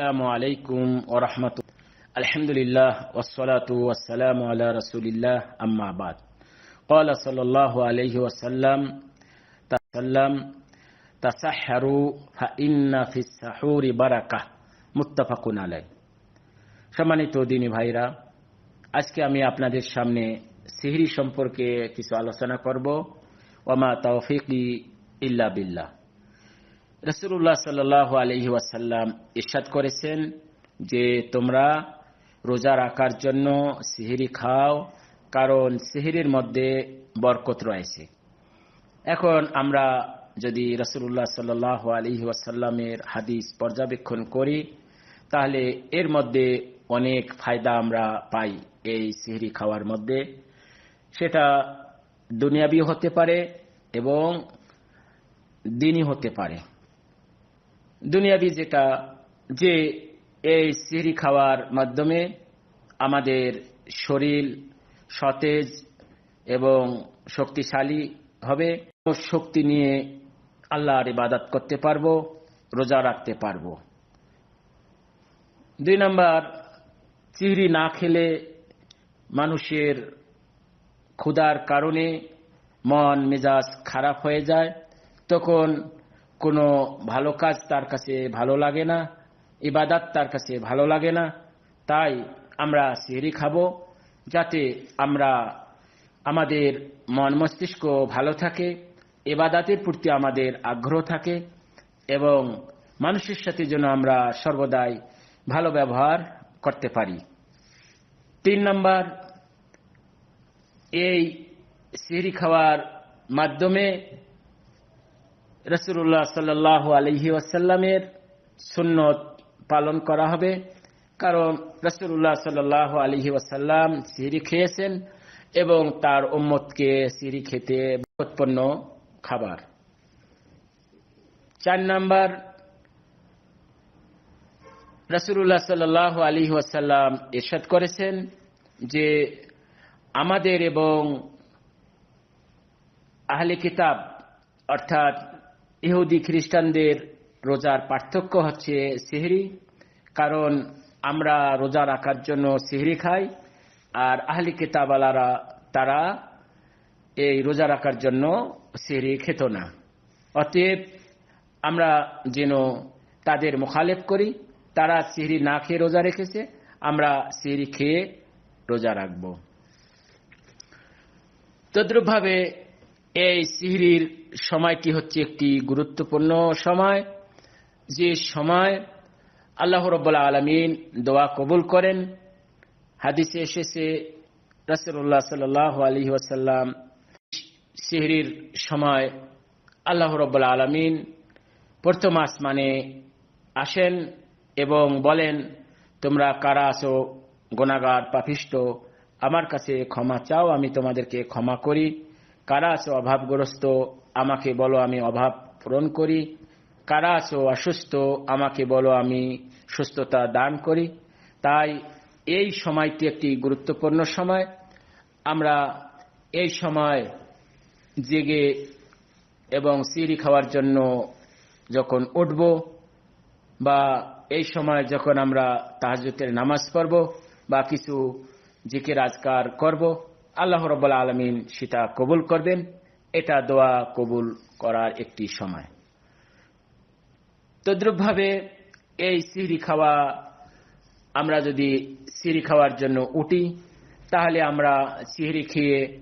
السلام عليكم ورحمة الحمد لله والصلاة والسلام على رسول الله أما بعد قال صلى الله عليه وسلم تسلم تسحروا فإن في السحور بركة متفق عليه সম্মানিত দিনী ভাইরা আজকে আমি আপনাদের সামনে সিহরি সম্পর্কে কিছু আলোচনা করব ওমা তৌফিকি ইল্লা বিল্লাহ রসুল্লাহ সাল আলহি ওয়াসাল্লাম ইরশাদ করেছেন যে তোমরা রোজা রাখার জন্য সিহিরি খাও, কারণ সিহিরির মধ্যে বরকত রয়েছে। এখন আমরা যদি রসুল্লাহ সাল আলহি ওয়াসাল্লামের হাদিস পর্যবেক্ষণ করি, তাহলে এর মধ্যে অনেক ফায়দা আমরা পাই এই সিহরি খাওয়ার মধ্যে। সেটা দুনিয়াবি হতে পারে এবং দিনই হতে পারে। দুনিয়াবি যেটা, যে এই সিহরি খাওয়ার মাধ্যমে আমাদের শরীর সতেজ এবং শক্তিশালী হবে শক্তি নিয়ে আল্লাহর ইবাদত করতে পারব, রোজা রাখতে পারব। দুই নম্বর চিহরি না খেলে মানুষের ক্ষুধার কারণে মন মেজাজ খারাপ হয়ে যায়, তখন কোনো ভালো কাজ তার কাছে ভালো লাগে না, ইবাদাত তার কাছে ভালো লাগে না, তাই আমরা সিহরি খাব যাতে আমরা আমাদের মন মস্তিষ্ক ভালো থাকে এবাদাতের প্রতি আমাদের আগ্রহ থাকে এবং মানুষের সাথে যেন আমরা সর্বদাই ভালো ব্যবহার করতে পারি। তিন নম্বর, এই সিহরি খাওয়ার মাধ্যমে রসুল্লাহ সাল্লাহ আলহি ওয়াসাল্লামের সুন্নত পালন করা হবে। কারণ রসুল্লাহ সাল্লাহ আলহি ওয়াসাল্লাম সিঁড়ি খেয়েছেন এবং তার উম্মতকে সিঁড়ি খেতে উৎপন্ন খাবার। চার নাম্বার রসুল্লাহ সাল্লাহ আলী ওয়াসাল্লাম এরশাদ করেছেন যে আমাদের এবং আহলে কিতাব, অর্থাৎ ইহুদি খ্রিস্টানদের রোজার পার্থক্য হচ্ছে সিহরি, কারণ আমরা রোজা রাখার জন্য সিহরি খাই, আর আহলি কিতাবালারা, তারা এই রোজা রাখার জন্য সিহরি খেত না। অতএব আমরা যেন তাদের মোখালেফ করি, তারা সিহরি না খেয়ে রোজা রেখেছে, আমরা সিহরি খেয়ে রোজা রাখব। তদ্রুপভাবে এই সিহরির সময়টি হচ্ছে একটি গুরুত্বপূর্ণ সময়। যে সময় আল্লাহ রব্বুল্লা আলমিন দোয়া কবুল করেন, হাদিসে এসেছে রসুল্লাহ সাল আলী ওয়াসাল্লাম সিহরির সময় আল্লাহ রব্বুল্লা আলমিন প্রথম আসমানে আসেন এবং বলেন, তোমরা কারা আসো গোনাগার পাপিষ্ট, আমার কাছে ক্ষমা চাও, আমি তোমাদেরকে ক্ষমা করি। কারা আছো অভাবগ্রস্ত? আমাকে বলো আমি অভাব পূরণ করি। কারা আছো অসুস্থ? আমাকে বলো আমি সুস্থতা দান করি। তাই এই সময়টি একটি গুরুত্বপূর্ণ সময়। আমরা এই সময় জেগে এবং সিঁড়ি খাওয়ার জন্য যখন উঠব বা এই সময় যখন আমরা তাহাজুতের নামাজ পড়ব বা কিছু জিকের আজকার করব আল্লাহ রব্লা আলমিন সেটা কবুল করবেন। এটা দোয়া কবুল করার একটি সময়। তদ্রুপভাবে এই সিঁড়ি খাওয়া আমরা যদি সিঁড়ি খাওয়ার জন্য উঠি, তাহলে আমরা সিঁড়ি খেয়ে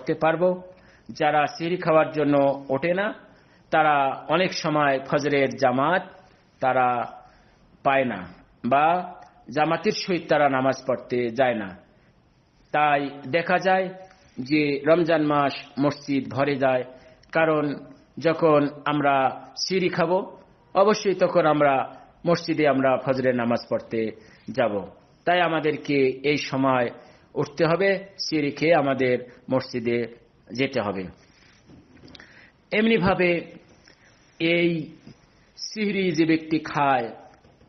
উঠতে পারব। যারা সিঁড়ি খাওয়ার জন্য ওঠে না, তারা অনেক সময় ফজরের জামাত তারা পায় না বা জামাতের সহিত তারা নামাজ পড়তে যায় না। তাই দেখা যায় যে রমজান মাস মসজিদ ভরে যায়। কারণ যখন আমরা সিঁড়ি খাব, অবশ্যই তখন আমরা মসজিদে আমরা ফজরের নামাজ পড়তে যাব। তাই আমাদেরকে এই সময় উঠতে হবে, সিঁড়ি খেয়ে আমাদের মসজিদে যেতে হবে। এমনিভাবে এই সিহরি যে ব্যক্তি খায়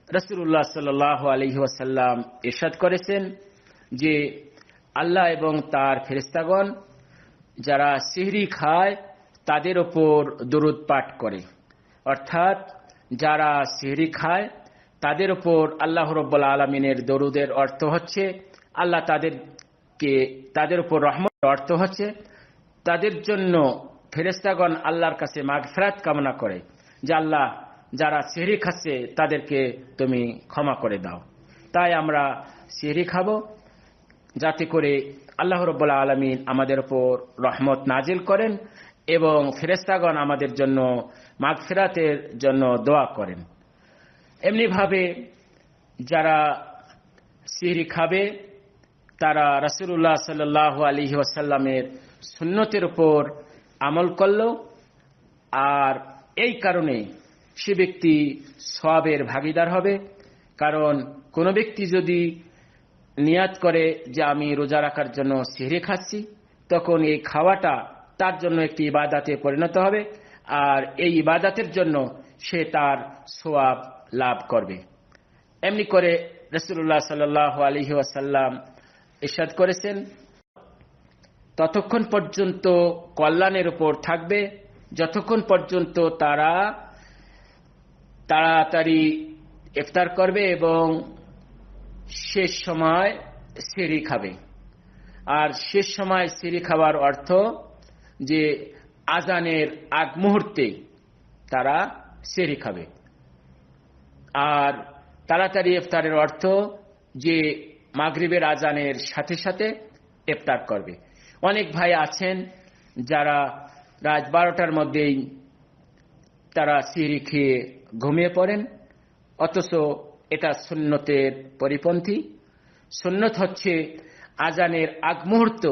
রসুল্লাহ সাল আলহি ওয়াসাল্লাম এরশাদ করেছেন যে আল্লাহ এবং তার ফেরিস্তাগণ যারা সিহরি খায়, তাদের ওপর দরুদ পাঠ করে। অর্থাৎ যারা সিহরি খায়, তাদের উপর আল্লাহ রব্বুল আলমিনের দরুদের অর্থ হচ্ছে, আল্লাহ তাদেরকে, তাদের উপর রহমত অর্থ হচ্ছে, তাদের জন্য ফেরেস্তাগণ আল্লাহর কাছে মাগফেরাত কামনা করে, যে আল্লাহ যারা সেহরি খাচ্ছে, তাদেরকে তুমি ক্ষমা করে দাও। তাই আমরা সিহরি খাব। যাতে করে আল্লাহ রব্বুল্লাহ আলমিন আমাদের উপর রহমত নাজিল করেন এবং ফেরেস্তাগণ আমাদের জন্য মাগফেরাতের জন্য দোয়া করেন। এমনিভাবে যারা সিহরি খাবে, তারা রাসুল্লাহ সাল্লাহ আলী ওয়াসাল্লামের সুন্নতের উপর আমল করল। আর এই কারণে সে ব্যক্তি সবের ভাগিদার হবে। কারণ কোনো ব্যক্তি যদি নিয়াত করে যে আমি রোজা রাখার জন্য সিহরি খাচ্ছি, তখন এই খাওয়াটা তার জন্য একটি ইবাদাতে পরিণত হবে আর এই ইবাদাতের জন্য সে তার সোয়াব লাভ করবে। এমনি করে রসুল্লাহ সাল্লাহ আলহি ওয়াসাল্লাম ইসাদ করেছেন, ততক্ষণ পর্যন্ত কল্যাণের উপর থাকবে, যতক্ষণ পর্যন্ত তারা তাড়াতাড়ি ইফতার করবে এবং শেষ সময় সিঁড়ি খাবে। আর শেষ সময় সিঁড়ি খাওয়ার অর্থ যে আজানের আগ মুহূর্তে তারা সেরি খাবে। আর তাড়াতাড়ি ইফতারের অর্থ যে মাগরিবের আজানের সাথে সাথে ইফতার করবে। অনেক ভাই আছেন যারা রাত বারোটার মধ্যেই তারা সিঁড়ি খেয়ে ঘুমিয়ে পড়েন, অথচ এটা সুন্নতের পরিপন্থী। সুন্নত হচ্ছে আজানের আগ মুহূর্ত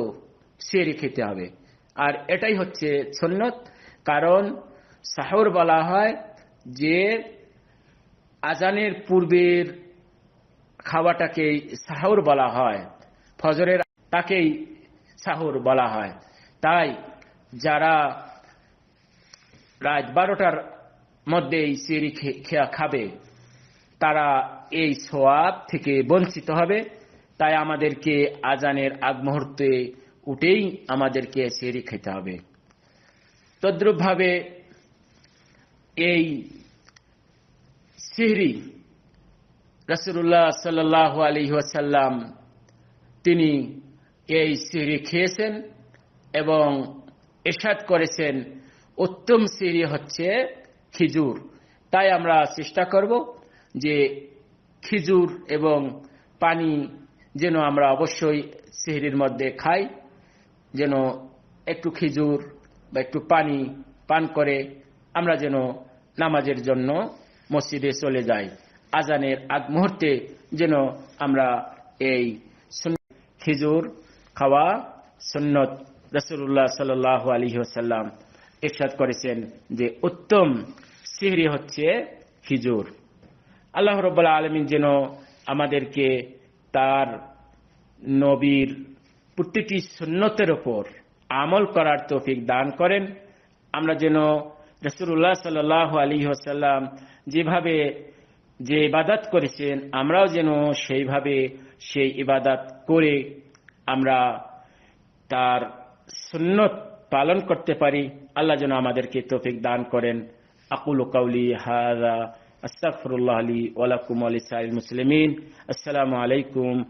সিঁড়ি খেতে হবে। আর এটাই হচ্ছে সুন্নত, কারণ সাহর বলা হয় যে আজানের পূর্বের খাওয়াটাকেই সাহর বলা হয়, ফজরের তাকেই সাহুর বলা হয়। তাই যারা রাত বারোটার মধ্যেই সিঁড়ি খাবে তারা এই সোয়াব থেকে বঞ্চিত হবে। তাই আমাদেরকে আজানের আগ মুহূর্তে উঠেই আমাদেরকে সিঁড়ি খেতে হবে। তদ্রুপভাবে এই সিহরি রসুল্লাহ সাল্লাহ আলী ওয়াসাল্লাম, তিনি এই সিহরি খেয়েছেন এবং এসাদ করেছেন। উত্তম সিঁড়ি হচ্ছে খিজুর। তাই আমরা চেষ্টা করব যে খিজুর এবং পানি যেন আমরা অবশ্যই সিহরির মধ্যে খাই, যেন একটু খিজুর বা একটু পানি পান করে আমরা যেন নামাজের জন্য মসজিদে চলে যাই। আজানের আগ মুহূর্তে যেন আমরা এই খিজুর খাওয়া সুন্নত রসুল্লাহ সাল আলী ওসাল্লাম ইরশাদ করেছেন যে উত্তম সিহরি হচ্ছে খিজুর। আল্লাহ রব্লা আলমিন যেন আমাদেরকে তার নবীর প্রতিটি সুন্নতের ওপর আমল করার তৌফিক দান করেন। আমরা যেন রসুল্লাহ সাল আলী ওসাল্লাম যেভাবে যে ইবাদত করেছেন, আমরাও যেন সেইভাবে সেই ইবাদত করে আমরা তার সুন্নত পালন করতে পারি। আল্লাহ যেন আমাদেরকে তৌফিক দান করেন। আকুল কাউলি হাজা أستغفر الله لي ولكم ولسائر المسلمين. السلام عليكم